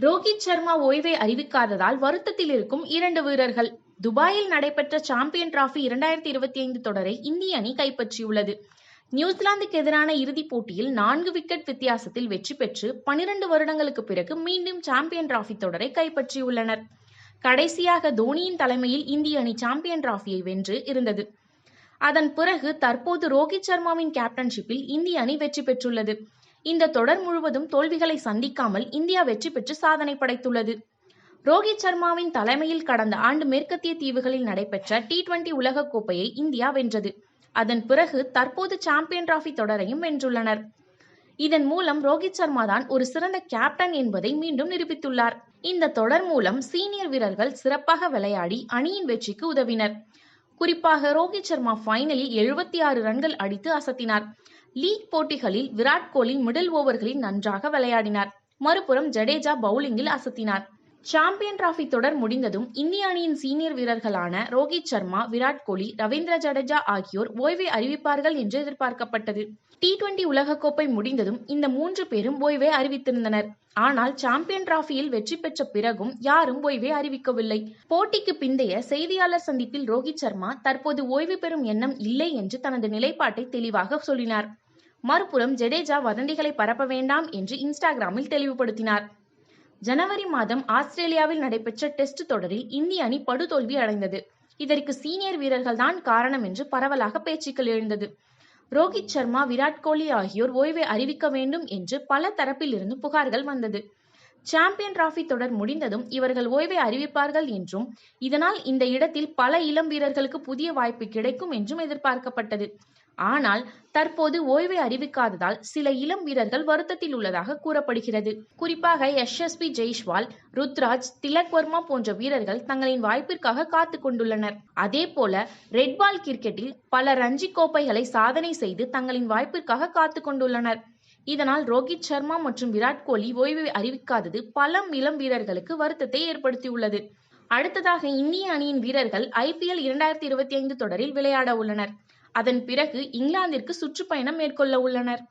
ரோஹித் சர்மா ஓய்வை அறிவிக்காததால் வருத்தத்தில் இருக்கும் இரண்டு வீரர்கள். துபாயில் நடைபெற்ற சாம்பியன் டிராபி இரண்டாயிரத்தி இருபத்தி ஐந்து தொடரை இந்திய அணி கைப்பற்றியுள்ளது. நியூசிலாந்துக்கு எதிரான இறுதிப் போட்டியில் நான்கு விக்கெட் வித்தியாசத்தில் வெற்றி பெற்று பனிரண்டு வருடங்களுக்கு பிறகு மீண்டும் சாம்பியன் டிராபி தொடரை கைப்பற்றியுள்ளனர். கடைசியாக தோனியின் தலைமையில் இந்திய அணி சாம்பியன் டிராபியை வென்று இருந்தது. அதன் பிறகு தற்போது ரோஹித் சர்மாவின் கேப்டன்ஷிப்பில் இந்திய அணி வெற்றி பெற்றுள்ளது. இந்த தொடர் முழுவதும் தோல்விகளை சந்திக்காமல் இந்தியா வெற்றி பெற்று சாதனை படைத்துள்ளது. ரோஹித் சர்மாவின் தலைமையில் கடந்த ஆண்டு மேற்கத்திய தீவுகளில் நடைபெற்ற டி டுவெண்டி உலகக்கோப்பையை இந்தியா வென்றது. அதன் பிறகு தற்போது சாம்பியன் டிராபி தொடரையும் வென்றுள்ளனர். இதன் மூலம் ரோஹித் சர்மா தான் ஒரு சிறந்த கேப்டன் என்பதை மீண்டும் நிரூபித்துள்ளார். இந்த தொடர் மூலம் சீனியர் வீரர்கள் சிறப்பாக விளையாடி அணியின் வெற்றிக்கு உதவினர். குறிப்பாக ரோஹித் சர்மா ஃபைனலில் எழுபத்தி ஆறு ரன்கள் அடித்து அசத்தினார். லீக் போட்டிகளில் விராட் கோலி மிடில் ஓவர்களில் நன்றாக விளையாடினார். மறுபுறம் ஜடேஜா பவுலிங்கில் அசத்தினார். சாம்பியன் டிராபி தொடர் முடிந்ததும் இந்திய அணியின் சீனியர் வீரர்களான ரோஹித் சர்மா விராட் கோலி ரவீந்திர ஜடேஜா ஆகியோர் ஓய்வை அறிவிப்பார்கள் என்று எதிர்பார்க்கப்பட்டது. டி டுவெண்டி உலகக்கோப்பை முடிந்ததும் இந்த மூன்று பேரும் ஓய்வை அறிவித்திருந்தனர். ஆனால் சாம்பியன் டிராபியில் வெற்றி பெற்ற பிறகும் யாரும் ஓய்வை அறிவிக்கவில்லை. போட்டிக்கு பிந்தைய செய்தியாளர் சந்திப்பில் ரோஹித் சர்மா தற்போது ஓய்வு பெறும் எண்ணம் இல்லை என்று தனது நிலைப்பாட்டை தெளிவாக சொல்லினார். மறுபுறம் ஜடேஜா வதந்திகளை பரப்ப வேண்டாம் என்று இன்ஸ்டாகிராமில் தெளிவுபடுத்தினார். ஜனவரி மாதம் ஆஸ்திரேலியாவில் நடைபெற்ற டெஸ்ட் தொடரில் இந்திய அணி படுதோல்வி அடைந்தது. இதற்கு சீனியர் வீரர்கள் தான் காரணம் என்று பரவலாக பேச்சுக்கள் எழுந்தது. ரோஹித் சர்மா விராட் கோலி ஆகியோர் ஓய்வை அறிவிக்க வேண்டும் என்று பல தரப்பில் இருந்து புகார்கள் வந்தது. சாம்பியன் டிராபி தொடர் முடிந்ததும் இவர்கள் ஓய்வை அறிவிப்பார்கள் என்றும் இதனால் இந்த இடத்தில் பல இளம் வீரர்களுக்கு புதிய வாய்ப்பு கிடைக்கும் என்றும் எதிர்பார்க்கப்பட்டது. ஆனால் தற்போது ஓய்வை அறிவிக்காததால் சில இளம் வீரர்கள் வருத்தத்தில் உள்ளதாக கூறப்படுகிறது. குறிப்பாக எஸ்எஸ்பி ஜெய்ஷ்வால் ருத்ராஜ் திலக் வர்மா போன்ற வீரர்கள் தங்களின் வாய்ப்பிற்காக காத்து கொண்டுள்ளனர். அதே போல ரெட் பால் கிரிக்கெட்டில் பல ரஞ்சி கோப்பைகளை சாதனை செய்து தங்களின் வாய்ப்பிற்காக காத்து கொண்டுள்ளனர். இதனால் ரோஹித் சர்மா மற்றும் விராட் கோலி ஓய்வு அறிவிக்காதது பல இளம் வீரர்களுக்கு வருத்தத்தை ஏற்படுத்தியுள்ளது. அடுத்ததாக இந்திய அணியின் வீரர்கள் ஐபிஎல் இரண்டாயிரத்தி இருபத்தி ஐந்து தொடரில் விளையாட உள்ளனர். அதன் பிறகு இங்கிலாந்திற்கு சுற்றுப்பயணம் மேற்கொள்ள உள்ளனர்.